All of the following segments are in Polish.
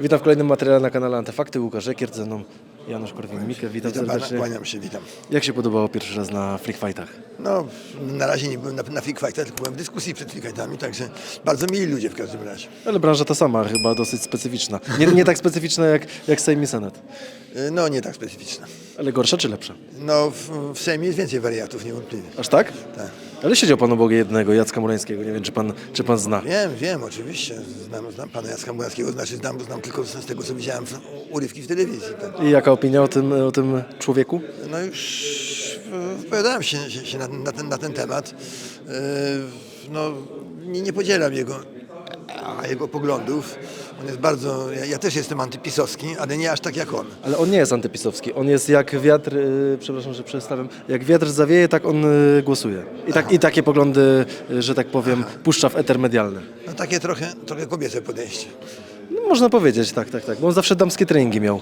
Witam w kolejnym materiale na kanale Antefakty. Łukasz Ekiert, ze mną Janusz Korwin-Mikke. Witam, Witam pana, serdecznie. kłaniam się, witam. Jak się podobało pierwszy raz na Freak Fightach? No, na razie nie byłem na, na Freak Fightach, tylko byłem w dyskusji przed Freak Fightami, także bardzo mili ludzie w każdym razie. Ale branża ta sama, chyba dosyć specyficzna. Nie, nie tak specyficzna jak, jak Sejm i Senat. Y, No, nie tak specyficzna. Ale gorsza czy lepsza? No, w, w Sejmie jest więcej wariatów, niewątpliwie. Aż tak? Tak. Ale siedział pan obok jednego, Jacka Murańskiego. Nie wiem, czy pan, czy pan zna. Wiem, wiem, oczywiście. Znam, znam pana Jacka Murackiego, znaczy znam, znam tylko z tego, co widziałem w, urywki w telewizji. Tak. I jaka opinia o tym, o tym człowieku? No już wypowiadałem się, się, się na, na, ten, na ten temat. Yy, No, nie, nie podzielam jego, a jego poglądów. On jest bardzo, ja, ja też jestem antypisowski, ale nie aż tak jak on. Ale on nie jest antypisowski. On jest jak wiatr, yy, przepraszam, że przestawiam, jak wiatr zawieje, tak on yy, głosuje. I, tak, I takie poglądy, yy, że tak powiem, puszcza w eter medialny. No takie trochę, trochę kobiece podejście. No, można powiedzieć, tak, tak, tak. Bo on zawsze damskie treningi miał.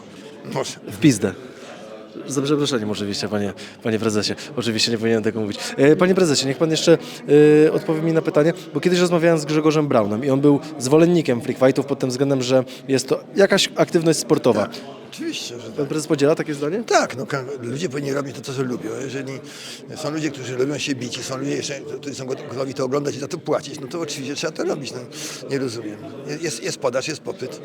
Może. W pizdę. Z przeproszeniem oczywiście, panie, panie prezesie. Oczywiście nie powinienem tego mówić. E, Panie prezesie, niech pan jeszcze e, odpowie mi na pytanie, bo kiedyś rozmawiałem z Grzegorzem Braunem i on był zwolennikiem freak fightów pod tym względem, że jest to jakaś aktywność sportowa. Oczywiście, że tak. Pan prezes podziela takie zdanie? Tak, no, ka- ludzie powinni robić to, co lubią. Jeżeli są ludzie, którzy lubią się bić i są ludzie, jeszcze, którzy są gotowi to oglądać i za to płacić, no to oczywiście trzeba to robić. No, nie rozumiem. Jest, jest podaż, jest popyt.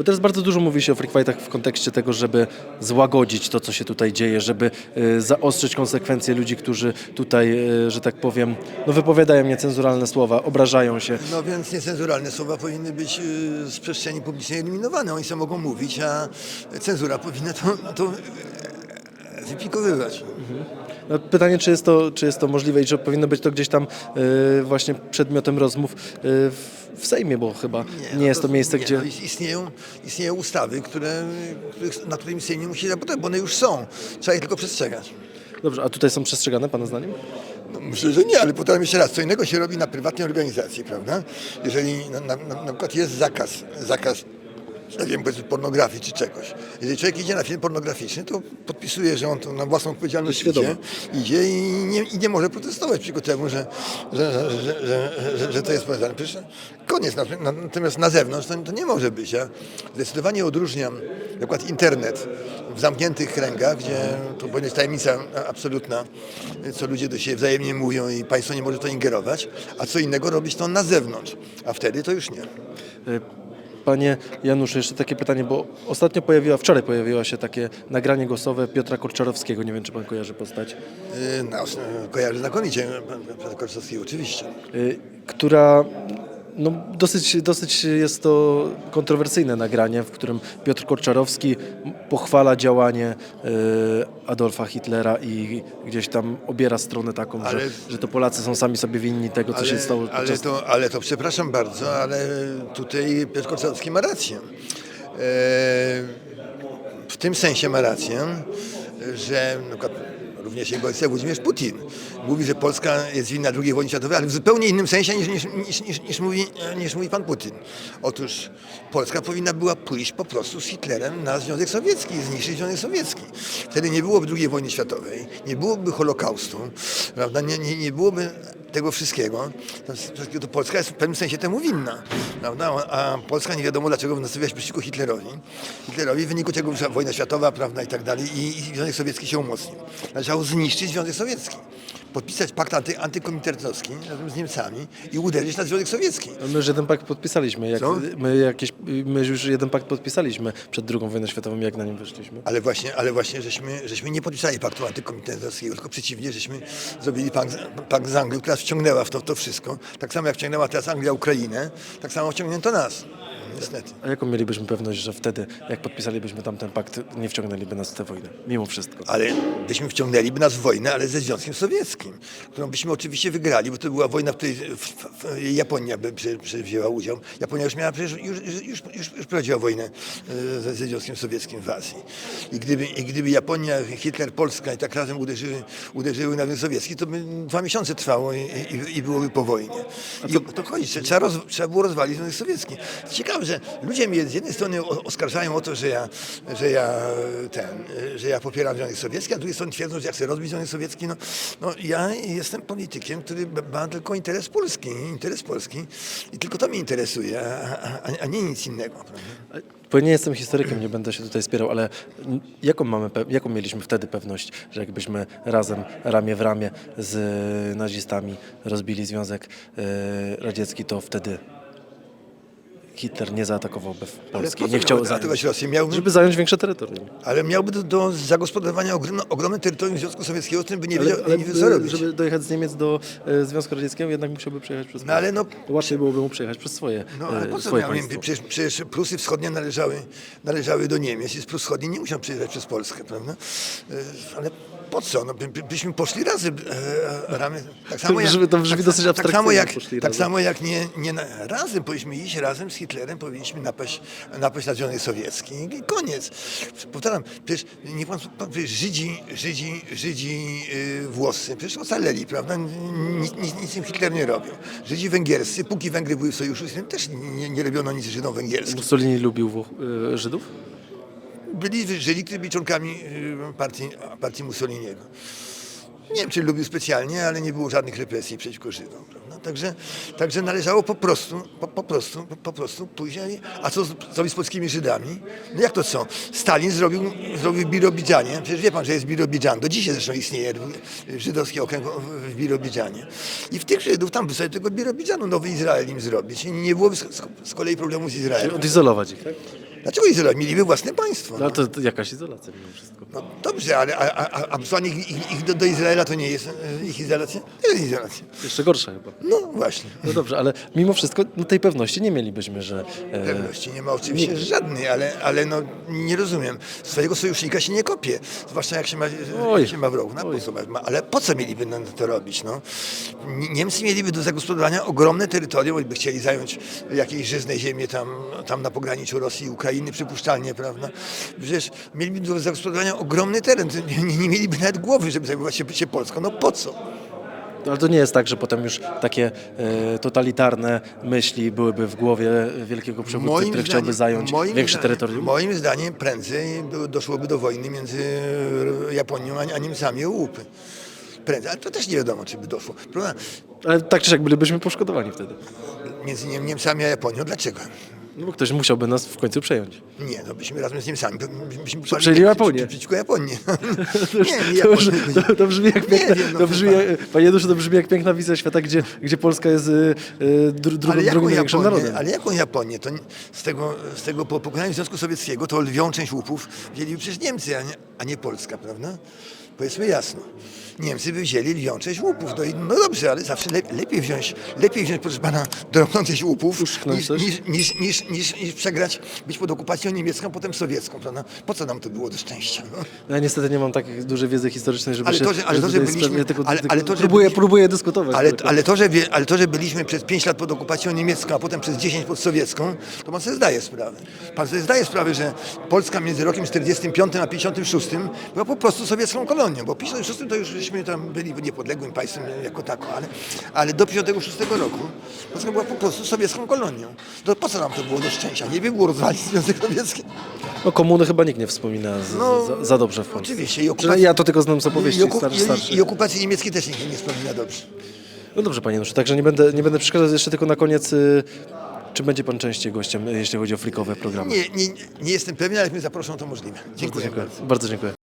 Bo teraz bardzo dużo mówi się o freak fightach w kontekście tego, żeby złagodzić to, co się tutaj dzieje, żeby e, zaostrzyć konsekwencje ludzi, którzy tutaj, e, że tak powiem, no wypowiadają niecenzuralne słowa, obrażają się. No więc niecenzuralne słowa powinny być y, z przestrzeni publicznej eliminowane. Oni sobie mogą mówić, a cenzura powinna to, to e, wypikowywać. No, pytanie, czy jest, to, czy jest to możliwe i czy powinno być to gdzieś tam e, właśnie przedmiotem rozmów e, w, w Sejmie, bo chyba nie, no jest to miejsce, nie, gdzie... No, is- istnieją, istnieją ustawy, które, których, na którymi Sejm nie musi zabudować, bo one już są. Trzeba je tylko przestrzegać. Dobrze, a tutaj są przestrzegane Pana zdaniem? No, myślę, że nie, ale powtarzam jeszcze raz, co innego się robi na prywatnej organizacji, prawda? Jeżeli na, na, na przykład jest zakaz, zakaz nie wiem, powiedzmy pornografii czy czegoś. Jeżeli człowiek idzie na film pornograficzny, to podpisuje, że on to na własną odpowiedzialność idzie, idzie i, nie, i nie może protestować przeciwko temu, że, że, że, że, że, że, że to jest powiązane. Przecież koniec. Na- Natomiast na zewnątrz to, to nie może być. Ja zdecydowanie odróżniam na przykład internet w zamkniętych kręgach, gdzie to powinna być tajemnica absolutna, co ludzie do siebie wzajemnie mówią i państwo nie może to ingerować, a co innego robić to na zewnątrz, a wtedy to już nie. Panie Januszu, jeszcze takie pytanie, bo ostatnio pojawiła, wczoraj pojawiło się takie nagranie głosowe Piotra Korczarowskiego, nie wiem, czy Pan kojarzy postać, Yy, No, kojarzę znakomicie pan- pana Korsowskiego, oczywiście. y, która no, dosyć, dosyć jest to kontrowersyjne nagranie, w którym Piotr Korczarowski pochwala działanie y, Adolfa Hitlera i gdzieś tam obiera stronę taką, Ale- że, że to Polacy są sami sobie winni tego, co się stało ale, podczas... to, ale to przepraszam bardzo, ale tutaj Piotr Korsowski ma rację. E, w tym sensie ma rację, że również jego ojciec Włodzimierz Putin mówi, że Polska jest winna II wojny światowej, ale w zupełnie innym sensie niż, niż, niż, niż, mówi, niż mówi pan Putin. Otóż Polska powinna była pójść po prostu z Hitlerem na Związek Sowiecki zniszczyć Związek Sowiecki. Wtedy nie byłoby II wojny światowej, nie byłoby Holokaustu, prawda? Nie, nie, nie byłoby tego wszystkiego, to, Polska jest w pewnym sensie temu winna. Prawda? A Polska nie wiadomo dlaczego nastawiała się przeciwko Hitlerowi. Hitlerowi w wyniku czego wyszła wojna światowa prawda, i tak dalej i, i Związek Sowiecki się umocnił. Należało zniszczyć Związek Sowiecki. Podpisać pakt anty, razem z Niemcami i uderzyć na Związek Sowiecki. My już jeden pakt podpisaliśmy. Jak, Co? my, jakieś, my już jeden pakt podpisaliśmy przed II wojną światową, jak na nim wyszliśmy. Ale właśnie, ale właśnie żeśmy, żeśmy nie podpisali paktu antykominterowskiego, tylko przeciwnie, żeśmy zrobili pakt, pakt z Anglią, która wciągnęła w to, to wszystko. Tak samo jak wciągnęła teraz Anglia Ukrainę, tak samo wciągnięto nas. Niestety. A jaką mielibyśmy pewność, że wtedy, jak podpisalibyśmy tamten pakt, nie wciągnęliby nas w tę wojnę? Mimo wszystko. Ale byśmy wciągnęliby nas w wojnę, ale ze Związkiem Sowieckim, którą byśmy oczywiście wygrali, bo to była wojna, w której Japonia by wzięła udział. Japonia już miała przecież już, już, już, już, prowadziła wojnę e, ze, Związkiem Sowieckim w Azji. I gdyby, I gdyby Japonia, Hitler, Polska i tak razem uderzyły, uderzyły na Związek Sowiecki, to by dwa miesiące trwało i, i, i byłoby po wojnie. I o to chodzi, trzeba, roz, trzeba było rozwalić Związek Sowiecki. Ciekawe, że ludzie mnie z jednej strony oskarżają o to, że ja, że ja ten, że ja popieram Związek Sowiecki, a z drugiej strony twierdzą, że ja chcę rozbić Związek Sowiecki. No, no ja jestem politykiem, który ma tylko interes Polski, interes Polski i tylko to mnie interesuje, a, a, a nie nic innego. Prawda? Bo nie jestem historykiem, nie będę się tutaj spierał, ale jaką, mamy, jaką mieliśmy wtedy pewność, że jakbyśmy razem, ramię w ramię z nazistami rozbili Związek e, Radziecki, to wtedy Hitler nie zaatakowałby Polski, nie chciał zająć, Rosję? Miałby- żeby zająć większe terytorium. Ale miałby do, do zagospodarowania ogromne, ogromne terytorium Związku Sowieckiego, z którym by nie Ale, wiedział, ale nie wiedział co robić. żeby dojechać z Niemiec do e, Związku Radzieckiego, jednak musiałby przejechać przez No ale no, Łatwiej byłoby mu przejechać przez swoje, no ale e, po co miał, przecież, przecież Prusy Wschodnie należały, należały do Niemiec i z Prus Wschodnich nie musiał przyjeżdżać przez Polskę, prawda? E, Ale po co? No, by, by, byśmy poszli razem e, ramy. Tak samo jak, to brzmi tak, dosyć tak samo abstrakcyjnie, jak, tak samo jak nie, nie na, razem powinniśmy iść razem z Hitlerem, powinniśmy napaść, napaść na Związek Sowiecki i koniec. Powtarzam, przecież niech pan, pan przecież Żydzi, Żydzi, Żydzi yy, włoscy, przecież ocaleli, prawda? Nic, nic, nic im Hitler nie robił. Żydzi węgierscy, póki Węgry były w sojuszu z tym, też nie, nie robiono nic Żydom węgierskim. Mussolini lubił Włoch, e, Żydów? Byli Żydzi, którzy byli członkami yy, partii, partii Mussoliniego. Nie wiem, czy lubił specjalnie, ale nie było żadnych represji przeciwko Żydom. Także, także należało po prostu, po, po prostu, po, po prostu pójść. A co zrobić z polskimi Żydami? No jak to co? Stalin zrobił, zrobił Birobidżanie. Przecież wie pan, że jest Birobidżan. Do dzisiaj zresztą istnieje żydowski okręg w Birobidżanie. I w tych Żydów tam by sobie tego Birobidżanu nowy Izrael im zrobić. I nie byłoby z, z kolei problemu z Izraelem. Odizolować ich, tak? Dlaczego Izrael? Mieliby własne państwo. No ale to, to jakaś izolacja mimo wszystko. No dobrze, ale a, a, a, ich, ich, ich do, do Izraela to nie jest e, ich izolacja? To jest izolacja. Jeszcze gorsza chyba. No właśnie. No dobrze, ale mimo wszystko no, tej pewności nie mielibyśmy, że... E, Pewności nie ma oczywiście żadnej, ale, ale no nie rozumiem. Swojego sojusznika się nie kopie. Zwłaszcza jak się ma, Oj. jak się ma wrogów. No, ale po co mieliby no, to robić? No? Nie- Niemcy mieliby do zagospodarowania ogromne terytorium, by chcieli zająć jakieś żyzne ziemie tam, tam na pograniczu Rosji i Ukrainy, przypuszczalnie, prawda? Przecież mieliby do zagospodarowania ogromny teren. Nie, nie, nie mieliby nawet głowy, żeby zajmować się, się Polską. No po co? ale to nie jest tak, że potem już takie e, totalitarne myśli byłyby w głowie wielkiego przywódcy, który chciałby zająć moim większe zdaniem- terytorium? Moim zdaniem prędzej by- doszłoby do wojny między Japonią a Niemcami o łupy. Prędzej, ale to też nie wiadomo, czy by doszło. Prawda? Ale tak czy siak bylibyśmy poszkodowani wtedy. Między Niem- Niemcami a Japonią, dlaczego? No bo ktoś musiałby nas w końcu przejąć. Nie, no byśmy razem z Niemcami, by- byśmy przejęli Japonię. Przeciwko Japonii. To, nie, nie to, to brzmi jak piękna, wiem, no to brzmi, jak- panie Januszu, to brzmi jak piękna wizja świata, gdzie, gdzie Polska jest y, y, dru, drugą, Ale jaką, drugim największym narodem. ale jaką Japonię? To nie- z tego, z tego po pokonaniu Związku Sowieckiego to lwią część łupów wzięli przecież Niemcy, a nie, a nie Polska, prawda? Powiedzmy jasno. Niemcy by wzięli lwią część łupów. No, i, no dobrze, ale zawsze le, lepiej wziąć, lepiej wziąć, proszę pana, drobną część łupów, niż, niż, niż, niż, niż, niż przegrać, być pod okupacją niemiecką, potem sowiecką, prawda? Po co nam to było do szczęścia? No? No, ja niestety nie mam takiej dużej wiedzy historycznej, żeby Ale się... to, że- ale to, że byliśmy- ale- ale to, że próbuję, byliśmy- próbuję dyskutować. Ale, ale, to, że, ale to, że byliśmy przez 5 lat pod okupacją niemiecką, a potem przez 10 pod sowiecką, to pan sobie zdaje sprawę. Pan sobie zdaje sprawę, że Polska między rokiem 45 a 56 była po prostu sowiecką kolonią, bo w 56 to już żeśmy tam byli niepodległym państwem jako tako, ale, ale do 56 roku Polska była po prostu sowiecką kolonią. To po co nam to było do szczęścia? Nie by było rozwalić Związek Sowiecki. No komuny chyba nikt nie wspomina z, No, za, za dobrze w Polsce. Oczywiście. I okupacji, ja to tylko znam z opowieści i, oku- star, i, starszych. i okupacji niemieckiej też nikt nie wspomina dobrze. No dobrze, panie Januszu, także nie będę, nie będę przeszkadzał. Jeszcze tylko na koniec, y, czy będzie pan częściej gościem, y, jeśli chodzi o frikowe programy? Nie, nie, nie jestem pewien, ale jak mnie zaproszą, to możliwe. Dziękuję Dziękuję. bardzo. Bardzo dziękuję.